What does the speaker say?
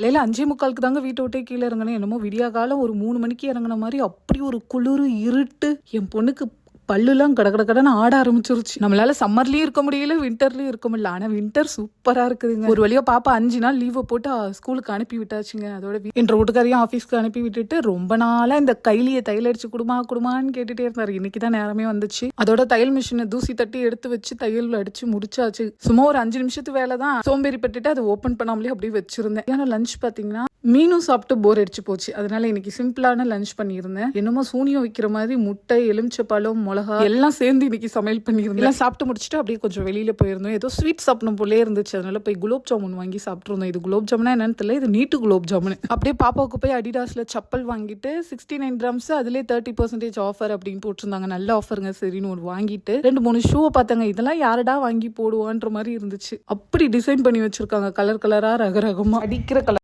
இல்லையில அஞ்சே முக்காலுக்கு தாங்க வீட்டை விட்டே கீழே இறங்கினேன். என்னமோ விடியா காலம் ஒரு மூணு மணிக்கு இறங்கின மாதிரி அப்படி ஒரு குளிர் இருட்டு. என் பொண்ணுக்கு பல்லுலாம் கட கட கடன்னு ஆட ஆரம்பிச்சிருச்சு. நம்மளால சம்மர்லயும் இருக்க முடியல வின்டர்லயும் இருக்க முடியல. ஆனா வின்டர் சூப்பரா இருக்குதுங்க. ஒரு வழியா பாப்பா அஞ்சு நாள் லீவை போட்டு ஸ்கூலுக்கு அனுப்பி விட்டாச்சுங்க. அதோட என்ற வீட்டுக்காரையும் ஆஃபீஸ்க்கு அனுப்பி விட்டுட்டு ரொம்ப நாளா இந்த கைலியை தையல் அடிச்சு குடுமா குடுமான்னு கேட்டுட்டே இருந்தாரு. இன்னைக்கு தான் நேரமே வந்துச்சு. அதோட தையல் மிஷினை தூசி தட்டி எடுத்து வச்சு தையல் அடிச்சு முடிச்சாச்சு. சும்மா ஒரு அஞ்சு நிமிஷத்து வேலை தான் சோம்பேறி பட்டுட்டு அதை ஓப்பன் பண்ணாமலே அப்படியே வச்சிருந்தேன். ஏன்னா லஞ்ச் பாத்தீங்கன்னா மீனும் சாப்பிட்டு போர் அடிச்சு போச்சு. அதனால இன்னைக்கு சிம்பிளான லஞ்ச் பண்ணியிருந்தேன். என்னமோ சூனியம் வைக்கிற மாதிரி முட்டை எலுமிச்சப்பழம் மிளகா எல்லாம் சேர்ந்து இன்னைக்கு சமையல் பண்ணியிருந்தேன். எல்லாம் சாப்பிட்டு முடிச்சுட்டு அப்படியே கொஞ்சம் வெளியில போயிருந்தோம். ஏதோ ஸ்வீட் சாப்பிடணும் போலே இருந்துச்சு. அதனால போய் குலோப் ஜாமுன் வாங்கி சாப்பிட்டுருந்தோம். இது குலோப் ஜாமுனா என்னன்னு தெரியல. இது நீட்டு குலோப் ஜாமுன். அப்படியே பாப்பாவுக்கு போய் அடிடாஸ்ல செப்பல் வாங்கிட்டு சிக்ஸ்டி நைன் கிராம்ஸ் அதுலேயே தேர்ட்டி பர்சன்டேஜ் ஆஃபர் அப்படின்னு போட்டிருந்தாங்க. நல்ல ஆஃபருங்க சரின்னு ஒரு வாங்கிட்டு ரெண்டு மூணு ஷூவை பார்த்தாங்க. இதெல்லாம் யாரடா வாங்கி போடுவான்ற மாதிரி இருந்துச்சு. அப்படி டிசைன் பண்ணி வச்சிருக்காங்க. கலர் கலரா ரக ரகமா. அடிக்கிற கலர்